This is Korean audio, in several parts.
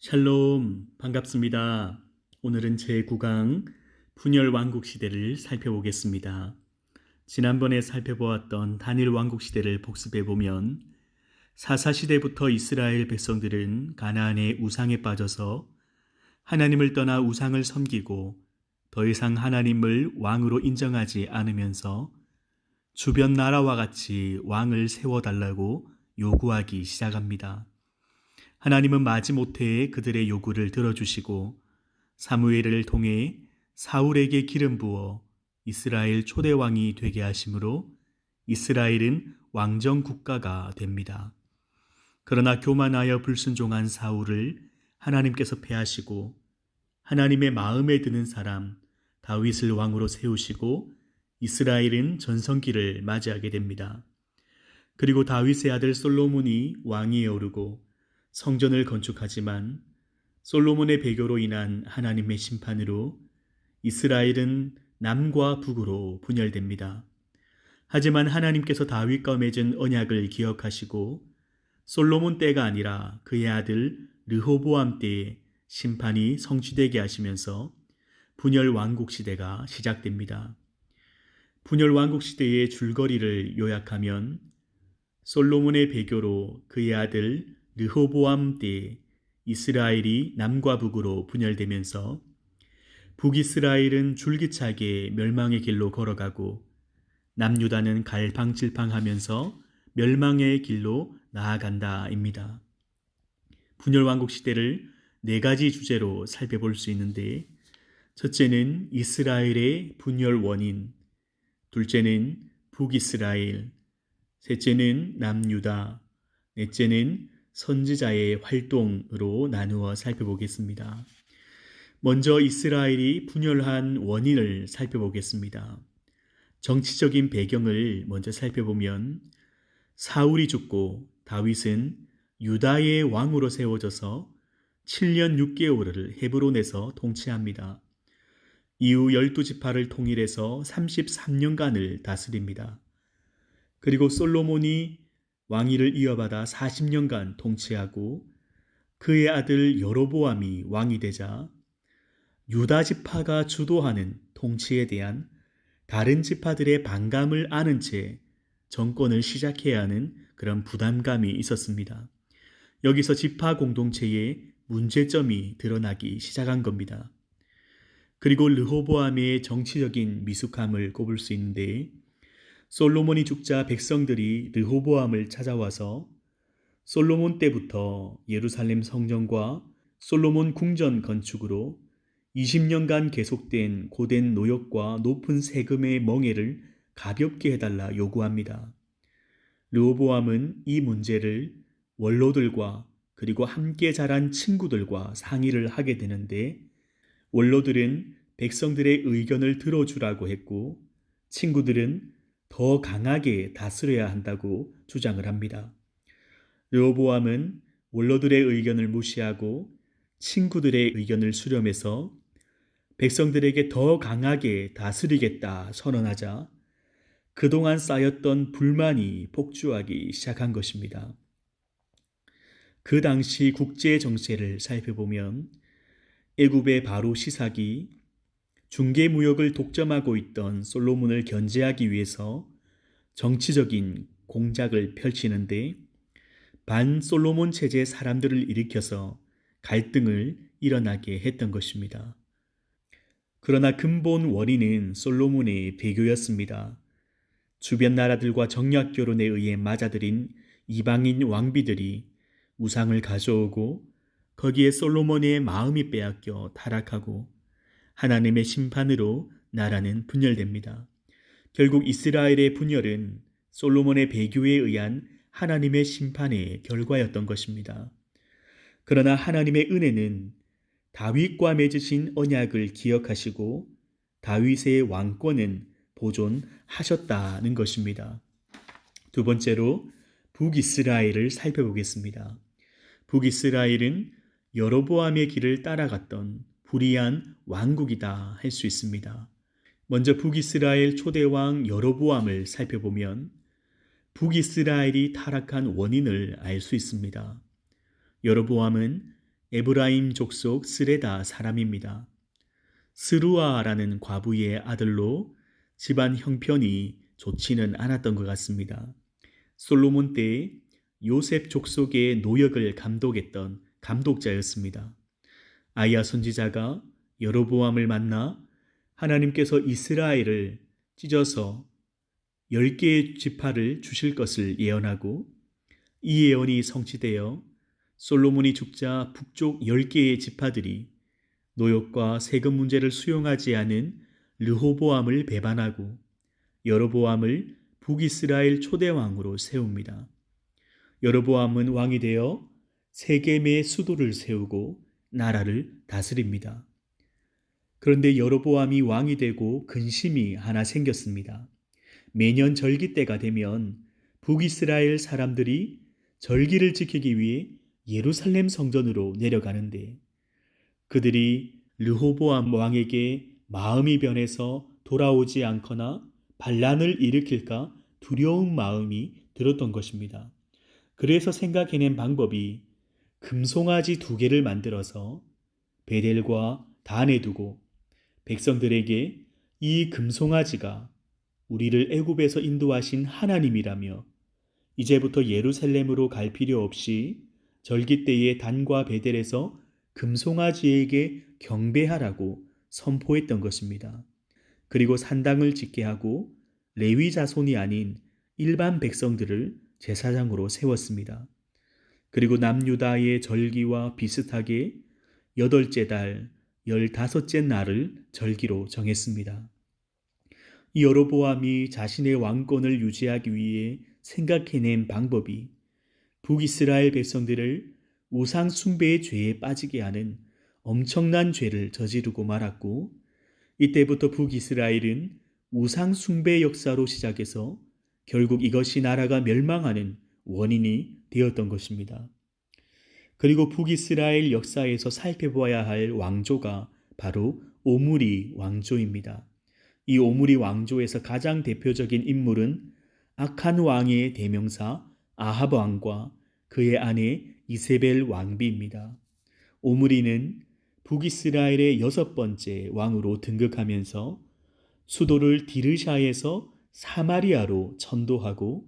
샬롬, 반갑습니다. 오늘은 제9강 분열 왕국 시대를 살펴보겠습니다. 지난번에 살펴보았던 단일 왕국 시대를 복습해 보면 사사 시대부터 이스라엘 백성들은 가나안의 우상에 빠져서 하나님을 떠나 우상을 섬기고 더 이상 하나님을 왕으로 인정하지 않으면서 주변 나라와 같이 왕을 세워 달라고 요구하기 시작합니다. 하나님은 마지못해 그들의 요구를 들어주시고 사무엘을 통해 사울에게 기름 부어 이스라엘 초대 왕이 되게 하심으로 이스라엘은 왕정 국가가 됩니다. 그러나 교만하여 불순종한 사울을 하나님께서 패하시고 하나님의 마음에 드는 사람 다윗을 왕으로 세우시고 이스라엘은 전성기를 맞이하게 됩니다. 그리고 다윗의 아들 솔로몬이 왕위에 오르고 성전을 건축하지만 솔로몬의 배교로 인한 하나님의 심판으로 이스라엘은 남과 북으로 분열됩니다. 하지만 하나님께서 다윗과 맺은 언약을 기억하시고 솔로몬 때가 아니라 그의 아들 르호보암 때에 심판이 성취되게 하시면서 분열 왕국 시대가 시작됩니다. 분열 왕국 시대의 줄거리를 요약하면 솔로몬의 배교로 그의 아들 르호보암 때 이스라엘이 남과 북으로 분열되면서 북이스라엘은 줄기차게 멸망의 길로 걸어가고 남유다는 갈팡질팡하면서 멸망의 길로 나아간다입니다. 분열왕국 시대를 네 가지 주제로 살펴볼 수 있는데 첫째는 이스라엘의 분열 원인, 둘째는 북이스라엘, 셋째는 남유다, 넷째는 선지자의 활동으로 나누어 살펴보겠습니다. 먼저 이스라엘이 분열한 원인을 살펴보겠습니다. 정치적인 배경을 먼저 살펴보면 사울이 죽고 다윗은 유다의 왕으로 세워져서 7년 6개월을 헤브론에서 통치합니다. 이후 열두 지파를 통일해서 33년간을 다스립니다. 그리고 솔로몬이 왕위를 이어받아 40년간 통치하고 그의 아들 여로보암이 왕이 되자 유다 지파가 주도하는 통치에 대한 다른 지파들의 반감을 아는 채 정권을 시작해야 하는 그런 부담감이 있었습니다. 여기서 지파 공동체의 문제점이 드러나기 시작한 겁니다. 그리고 르호보암의 정치적인 미숙함을 꼽을 수 있는데 솔로몬이 죽자 백성들이 르호보암을 찾아와서 솔로몬 때부터 예루살렘 성전과 솔로몬 궁전 건축으로 20년간 계속된 고된 노역과 높은 세금의 멍해를 가볍게 해달라 요구합니다. 르호보암은 이 문제를 원로들과 그리고 함께 자란 친구들과 상의를 하게 되는데 원로들은 백성들의 의견을 들어주라고 했고 친구들은 더 강하게 다스려야 한다고 주장을 합니다. 르호보암은 원로들의 의견을 무시하고 친구들의 의견을 수렴해서 백성들에게 더 강하게 다스리겠다 선언하자 그동안 쌓였던 불만이 복주하기 시작한 것입니다. 그 당시 국제 정세를 살펴보면 애굽의 바로 시삭이 중개 무역을 독점하고 있던 솔로몬을 견제하기 위해서 정치적인 공작을 펼치는데 반 솔로몬 체제 사람들을 일으켜서 갈등을 일어나게 했던 것입니다. 그러나 근본 원인은 솔로몬의 배교였습니다. 주변 나라들과 정략 결혼에 의해 맞아들인 이방인 왕비들이 우상을 가져오고 거기에 솔로몬의 마음이 빼앗겨 타락하고 하나님의 심판으로 나라는 분열됩니다. 결국 이스라엘의 분열은 솔로몬의 배교에 의한 하나님의 심판의 결과였던 것입니다. 그러나 하나님의 은혜는 다윗과 맺으신 언약을 기억하시고 다윗의 왕권은 보존하셨다는 것입니다. 두 번째로 북이스라엘을 살펴보겠습니다. 북이스라엘은 여로보암의 길을 따라갔던 불의한 왕국이다 할 수 있습니다. 먼저 북이스라엘 초대왕 여로보암을 살펴보면 북이스라엘이 타락한 원인을 알 수 있습니다. 여로보암은 에브라임 족속 스레다 사람입니다. 스루아라는 과부의 아들로 집안 형편이 좋지는 않았던 것 같습니다. 솔로몬 때 요셉 족속의 노역을 감독했던 감독자였습니다. 아이야 선지자가 여로보암을 만나 하나님께서 이스라엘을 찢어서 열 개의 지파를 주실 것을 예언하고 이 예언이 성취되어 솔로몬이 죽자 북쪽 열 개의 지파들이 노역과 세금 문제를 수용하지 않은 르호보암을 배반하고 여로보암을 북이스라엘 초대왕으로 세웁니다. 여로보암은 왕이 되어 세겜의 수도를 세우고 나라를 다스립니다. 그런데 여로보암이 왕이 되고 근심이 하나 생겼습니다. 매년 절기 때가 되면 북이스라엘 사람들이 절기를 지키기 위해 예루살렘 성전으로 내려가는데 그들이 르호보암 왕에게 마음이 변해서 돌아오지 않거나 반란을 일으킬까 두려운 마음이 들었던 것입니다. 그래서 생각해낸 방법이 금송아지 두 개를 만들어서 베델과 단에 두고 백성들에게 이 금송아지가 우리를 애굽에서 인도하신 하나님이라며 이제부터 예루살렘으로 갈 필요 없이 절기 때에 단과 베델에서 금송아지에게 경배하라고 선포했던 것입니다. 그리고 산당을 짓게 하고 레위 자손이 아닌 일반 백성들을 제사장으로 세웠습니다. 그리고 남유다의 절기와 비슷하게 여덟째 달, 열다섯째 날을 절기로 정했습니다. 이 여로보암이 자신의 왕권을 유지하기 위해 생각해낸 방법이 북이스라엘 백성들을 우상 숭배의 죄에 빠지게 하는 엄청난 죄를 저지르고 말았고 이때부터 북이스라엘은 우상 숭배 역사로 시작해서 결국 이것이 나라가 멸망하는 원인이 되었던 것입니다. 그리고 북이스라엘 역사에서 살펴보아야 할 왕조가 바로 오므리 왕조입니다. 이 오므리 왕조에서 가장 대표적인 인물은 악한 왕의 대명사 아합 왕과 그의 아내 이세벨 왕비입니다. 오므리는 북이스라엘의 여섯 번째 왕으로 등극하면서 수도를 디르샤에서 사마리아로 천도하고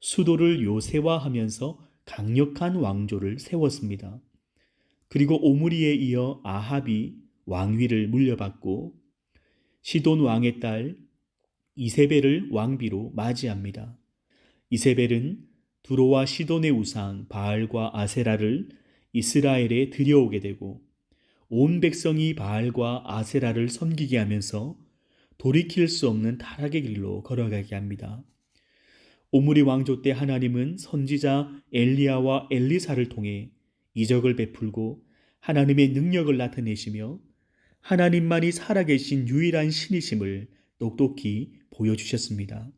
수도를 요새화하면서 강력한 왕조를 세웠습니다. 그리고 오므리에 이어 아합이 왕위를 물려받고 시돈 왕의 딸 이세벨을 왕비로 맞이합니다. 이세벨은 두로와 시돈의 우상 바알과 아세라를 이스라엘에 들여오게 되고 온 백성이 바알과 아세라를 섬기게 하면서 돌이킬 수 없는 타락의 길로 걸어가게 합니다. 오므리 왕조 때 하나님은 선지자 엘리야와 엘리사를 통해 이적을 베풀고 하나님의 능력을 나타내시며 하나님만이 살아계신 유일한 신이심을 똑똑히 보여주셨습니다.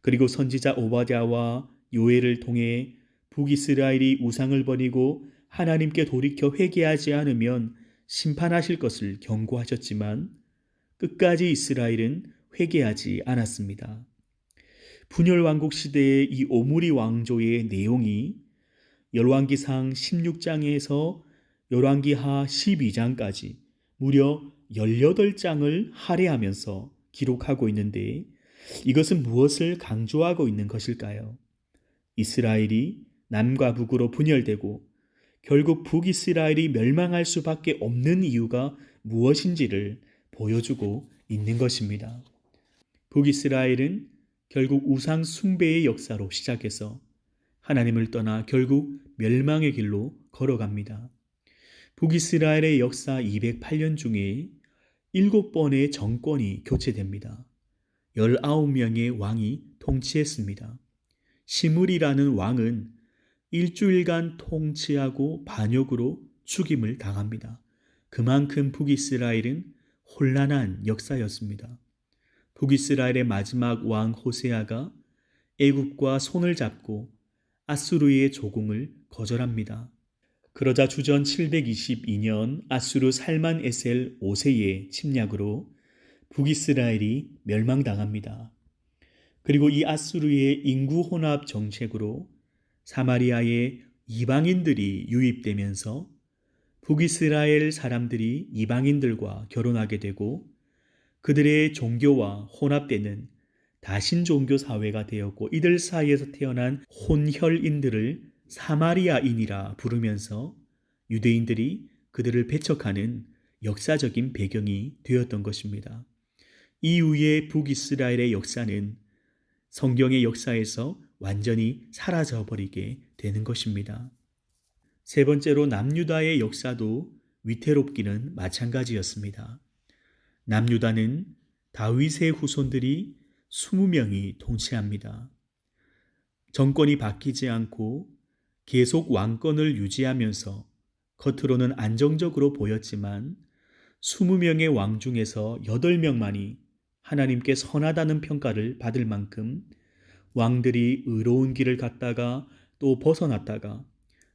그리고 선지자 오바댜와 요엘을 통해 북이스라엘이 우상을 버리고 하나님께 돌이켜 회개하지 않으면 심판하실 것을 경고하셨지만 끝까지 이스라엘은 회개하지 않았습니다. 분열 왕국 시대의 이 오므리 왕조의 내용이 열왕기상 16장에서 열왕기하 12장까지 무려 18장을 할애하면서 기록하고 있는데 이것은 무엇을 강조하고 있는 것일까요? 이스라엘이 남과 북으로 분열되고 결국 북이스라엘이 멸망할 수밖에 없는 이유가 무엇인지를 보여주고 있는 것입니다. 북이스라엘은 결국 우상 숭배의 역사로 시작해서 하나님을 떠나 결국 멸망의 길로 걸어갑니다. 북이스라엘의 역사 208년 중에 7번의 정권이 교체됩니다. 19명의 왕이 통치했습니다. 시물이라는 왕은 일주일간 통치하고 반역으로 죽임을 당합니다. 그만큼 북이스라엘은 혼란한 역사였습니다. 북이스라엘의 마지막 왕 호세아가 애굽과 손을 잡고 아수르의 조공을 거절합니다. 그러자 주전 722년 아수르 살만 에셀 5세의 침략으로 북이스라엘이 멸망당합니다. 그리고 이 아수르의 인구 혼합 정책으로 사마리아에 이방인들이 유입되면서 북이스라엘 사람들이 이방인들과 결혼하게 되고 그들의 종교와 혼합되는 다신 종교 사회가 되었고 이들 사이에서 태어난 혼혈인들을 사마리아인이라 부르면서 유대인들이 그들을 배척하는 역사적인 배경이 되었던 것입니다. 이후에 북이스라엘의 역사는 성경의 역사에서 완전히 사라져 버리게 되는 것입니다. 세 번째로 남유다의 역사도 위태롭기는 마찬가지였습니다. 남유다는 다윗의 후손들이 20명이 통치합니다. 정권이 바뀌지 않고 계속 왕권을 유지하면서 겉으로는 안정적으로 보였지만 20명의 왕 중에서 8명만이 하나님께 선하다는 평가를 받을 만큼 왕들이 의로운 길을 갔다가 또 벗어났다가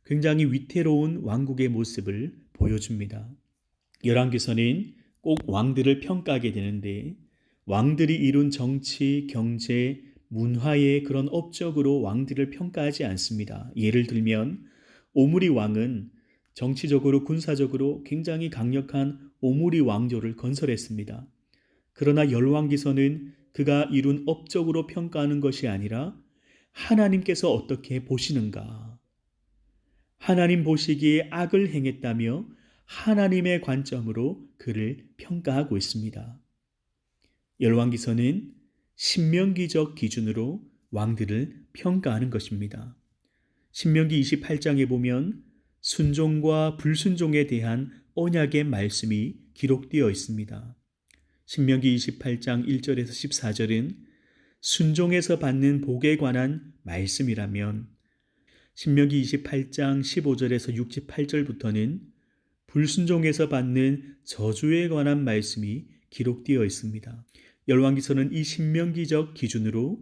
굉장히 위태로운 왕국의 모습을 보여줍니다. 열왕기서는 꼭 왕들을 평가하게 되는데 왕들이 이룬 정치, 경제, 문화의 그런 업적으로 왕들을 평가하지 않습니다. 예를 들면 오므리 왕은 정치적으로 군사적으로 굉장히 강력한 오므리 왕조를 건설했습니다. 그러나 열왕기서는 그가 이룬 업적으로 평가하는 것이 아니라 하나님께서 어떻게 보시는가. 하나님 보시기에 악을 행했다며 하나님의 관점으로 그를 평가하고 있습니다. 열왕기서는 신명기적 기준으로 왕들을 평가하는 것입니다. 신명기 28장에 보면 순종과 불순종에 대한 언약의 말씀이 기록되어 있습니다. 신명기 28장 1절에서 14절은 순종에서 받는 복에 관한 말씀이라면 신명기 28장 15절에서 68절부터는 불순종에서 받는 저주에 관한 말씀이 기록되어 있습니다. 열왕기서는 이 신명기적 기준으로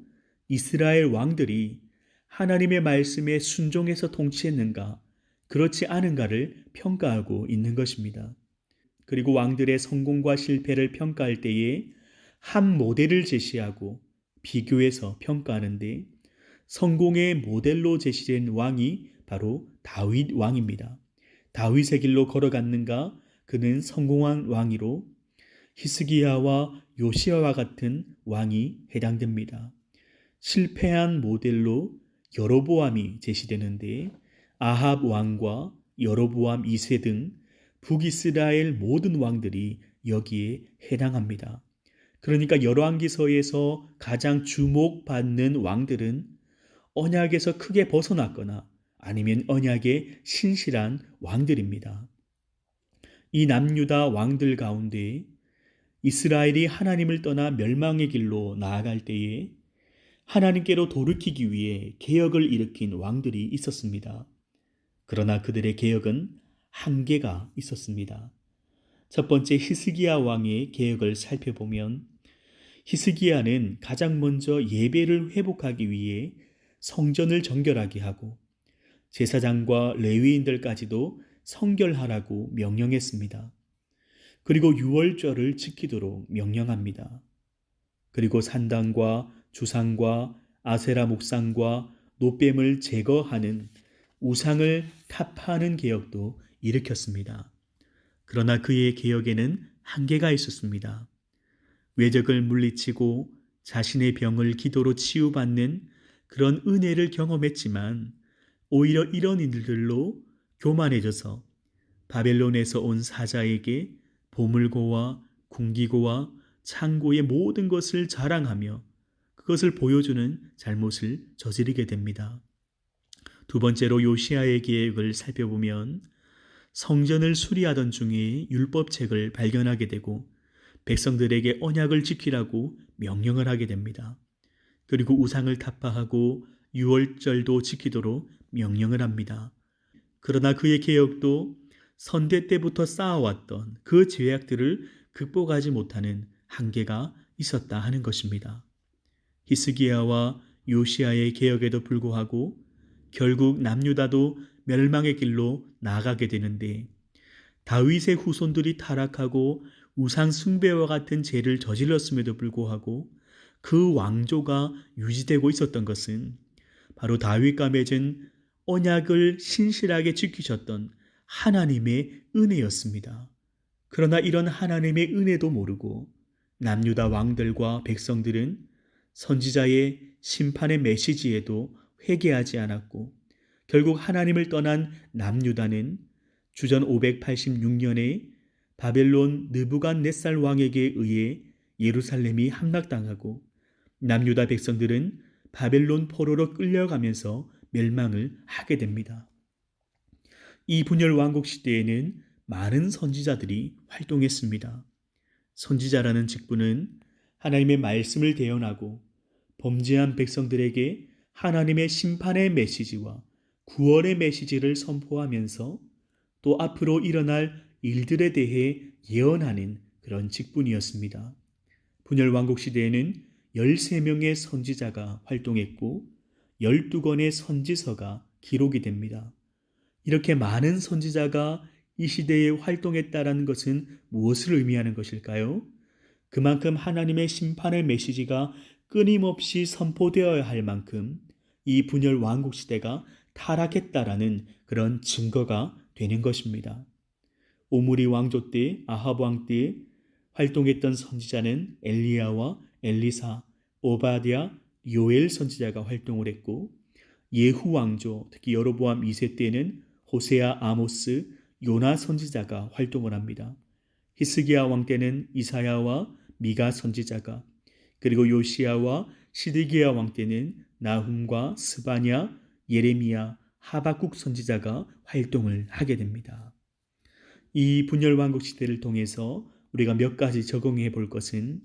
이스라엘 왕들이 하나님의 말씀에 순종해서 통치했는가, 그렇지 않은가를 평가하고 있는 것입니다. 그리고 왕들의 성공과 실패를 평가할 때에 한 모델을 제시하고 비교해서 평가하는데 성공의 모델로 제시된 왕이 바로 다윗 왕입니다. 다윗의 길로 걸어갔는가? 그는 성공한 왕이로 히스기야와 요시아와 같은 왕이 해당됩니다. 실패한 모델로 여로보암이 제시되는데 아합 왕과 여로보암 2세 등 북이스라엘 모든 왕들이 여기에 해당합니다. 그러니까 열왕기서에서 가장 주목받는 왕들은 언약에서 크게 벗어났거나 아니면 언약에 신실한 왕들입니다. 이 남유다 왕들 가운데 이스라엘이 하나님을 떠나 멸망의 길로 나아갈 때에 하나님께로 돌이키기 위해 개혁을 일으킨 왕들이 있었습니다. 그러나 그들의 개혁은 한계가 있었습니다. 첫 번째 히스기야 왕의 개혁을 살펴보면 히스기야는 가장 먼저 예배를 회복하기 위해 성전을 정결하게 하고 제사장과 레위인들까지도 성결하라고 명령했습니다. 그리고 유월절을 지키도록 명령합니다. 그리고 산당과 주상과 아세라 목상과 노뱀을 제거하는 우상을 타파하는 개혁도 일으켰습니다. 그러나 그의 개혁에는 한계가 있었습니다. 외적을 물리치고 자신의 병을 기도로 치유받는 그런 은혜를 경험했지만 오히려 이런 일들로 교만해져서 바벨론에서 온 사자에게 보물고와 궁기고와 창고의 모든 것을 자랑하며 그것을 보여주는 잘못을 저지르게 됩니다. 두 번째로 요시아의 계획을 살펴보면 성전을 수리하던 중에 율법책을 발견하게 되고 백성들에게 언약을 지키라고 명령을 하게 됩니다. 그리고 우상을 타파하고 유월절도 지키도록 명령을 합니다. 그러나 그의 개혁도 선대 때부터 쌓아왔던 그 죄악들을 극복하지 못하는 한계가 있었다 하는 것입니다. 히스기야와 요시아의 개혁에도 불구하고 결국 남유다도 멸망의 길로 나가게 되는데 다윗의 후손들이 타락하고 우상 숭배와 같은 죄를 저질렀음에도 불구하고 그 왕조가 유지되고 있었던 것은 바로 다윗과 맺은 언약을 신실하게 지키셨던 하나님의 은혜였습니다. 그러나 이런 하나님의 은혜도 모르고 남유다 왕들과 백성들은 선지자의 심판의 메시지에도 회개하지 않았고 결국 하나님을 떠난 남유다는 주전 586년에 바벨론 느부갓네살 왕에게 의해 예루살렘이 함락당하고 남유다 백성들은 바벨론 포로로 끌려가면서 멸망을 하게 됩니다. 이 분열 왕국 시대에는 많은 선지자들이 활동했습니다. 선지자라는 직분은 하나님의 말씀을 대언하고 범죄한 백성들에게 하나님의 심판의 메시지와 구원의 메시지를 선포하면서 또 앞으로 일어날 일들에 대해 예언하는 그런 직분이었습니다. 분열 왕국 시대에는 13명의 선지자가 활동했고 12권의 선지서가 기록이 됩니다. 이렇게 많은 선지자가 이 시대에 활동했다라는 것은 무엇을 의미하는 것일까요? 그만큼 하나님의 심판의 메시지가 끊임없이 선포되어야 할 만큼 이 분열 왕국 시대가 타락했다라는 그런 증거가 되는 것입니다. 오므리 왕조 때 아합 왕 때 활동했던 선지자는 엘리야와 엘리사, 오바디아, 요엘 선지자가 활동을 했고 예후 왕조 특히 여로보암 2세 때는 호세아 아모스, 요나 선지자가 활동을 합니다. 히스기야 왕 때는 이사야와 미가 선지자가 그리고 요시야와 시드기야 왕 때는 나훔과 스바냐, 예레미야, 하박국 선지자가 활동을 하게 됩니다. 이 분열 왕국 시대를 통해서 우리가 몇 가지 적용해 볼 것은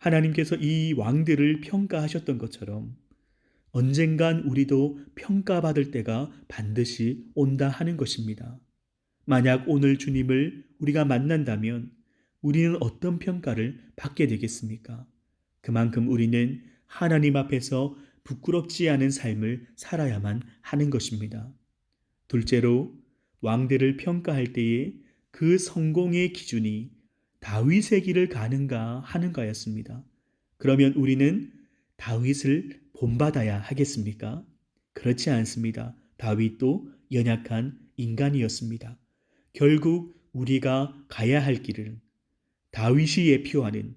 하나님께서 이 왕들을 평가하셨던 것처럼 언젠간 우리도 평가받을 때가 반드시 온다 하는 것입니다. 만약 오늘 주님을 우리가 만난다면 우리는 어떤 평가를 받게 되겠습니까? 그만큼 우리는 하나님 앞에서 부끄럽지 않은 삶을 살아야만 하는 것입니다. 둘째로 왕들을 평가할 때에 그 성공의 기준이 다윗의 길을 가는가 하는가였습니다. 그러면 우리는 다윗을 본받아야 하겠습니까? 그렇지 않습니다. 다윗도 연약한 인간이었습니다. 결국 우리가 가야 할 길을 다윗이 예표하는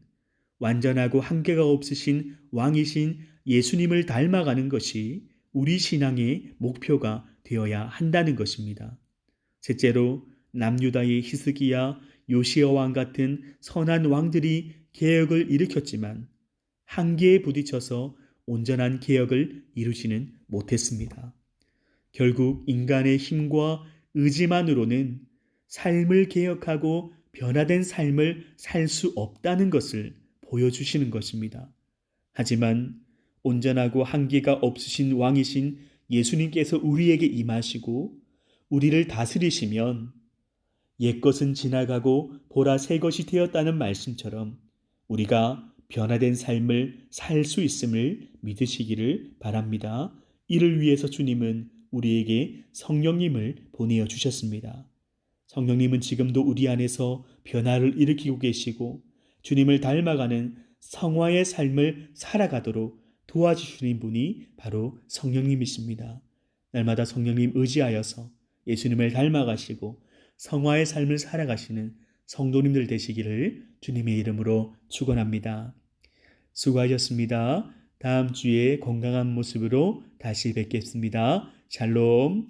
완전하고 한계가 없으신 왕이신 예수님을 닮아가는 것이 우리 신앙의 목표가 되어야 한다는 것입니다. 셋째로 남유다의 히스기야, 요시어 왕 같은 선한 왕들이 개혁을 일으켰지만 한계에 부딪혀서 온전한 개혁을 이루지는 못했습니다. 결국 인간의 힘과 의지만으로는 삶을 개혁하고 변화된 삶을 살 수 없다는 것을 보여주시는 것입니다. 하지만 온전하고 한계가 없으신 왕이신 예수님께서 우리에게 임하시고 우리를 다스리시면 옛것은 지나가고 보라 새 것이 되었다는 말씀처럼 우리가 변화된 삶을 살 수 있음을 믿으시기를 바랍니다. 이를 위해서 주님은 우리에게 성령님을 보내어 주셨습니다. 성령님은 지금도 우리 안에서 변화를 일으키고 계시고 주님을 닮아가는 성화의 삶을 살아가도록 도와주시는 분이 바로 성령님이십니다. 날마다 성령님 의지하여서 예수님을 닮아가시고 성화의 삶을 살아가시는 성도님들 되시기를 주님의 이름으로 축원합니다. 수고하셨습니다. 다음 주에 건강한 모습으로 다시 뵙겠습니다. 샬롬.